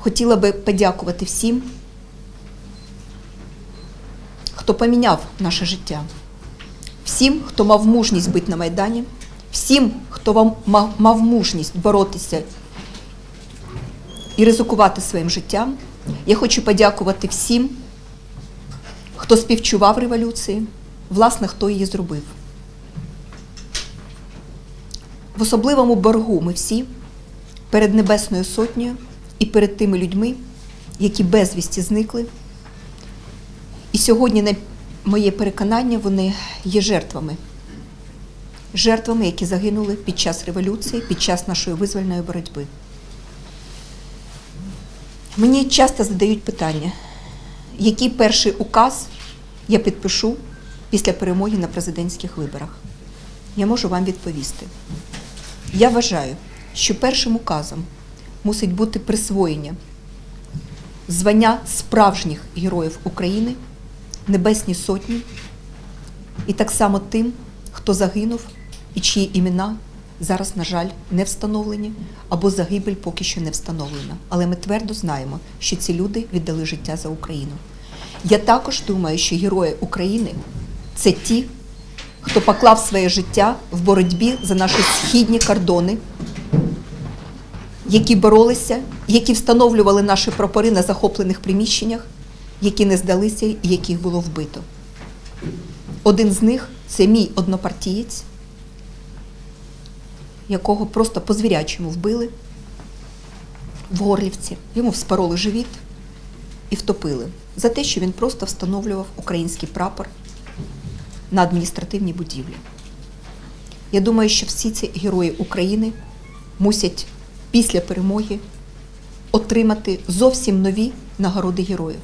хотіла би подякувати всім, хто поміняв наше життя, всім, хто мав мужність бути на Майдані, всім, хто мав мужність боротися і ризикувати своїм життям. Я хочу подякувати всім, хто співчував революції, власне, хто її зробив. В особливому боргу ми всі перед Небесною Сотнею і перед тими людьми, які безвісті зникли. І сьогодні, на моє переконання, вони є жертвами. Жертвами, які загинули під час революції, під час нашої визвольної боротьби. Мені часто задають питання, який перший указ я підпишу після перемоги на президентських виборах. Я можу вам відповісти. Я вважаю, що першим указом мусить бути присвоєння звання справжніх героїв України, Небесній Сотні, і так само тим, хто загинув і чиї імена зараз, на жаль, не встановлені або загибель поки що не встановлена. Але ми твердо знаємо, що ці люди віддали життя за Україну. Я також думаю, що герої України це ті, хто поклав своє життя в боротьбі за наші східні кордони, які боролися, які встановлювали наші прапори на захоплених приміщеннях, які не здалися і яких було вбито. Один з них це мій однопартієць, якого просто по звірячому вбили в Горлівці. Йому вспороли живіт і втопили за те, що він просто встановлював український прапор на адміністративній будівлі. Я думаю, що всі ці герої України мусять після перемоги отримати зовсім нові нагороди героїв.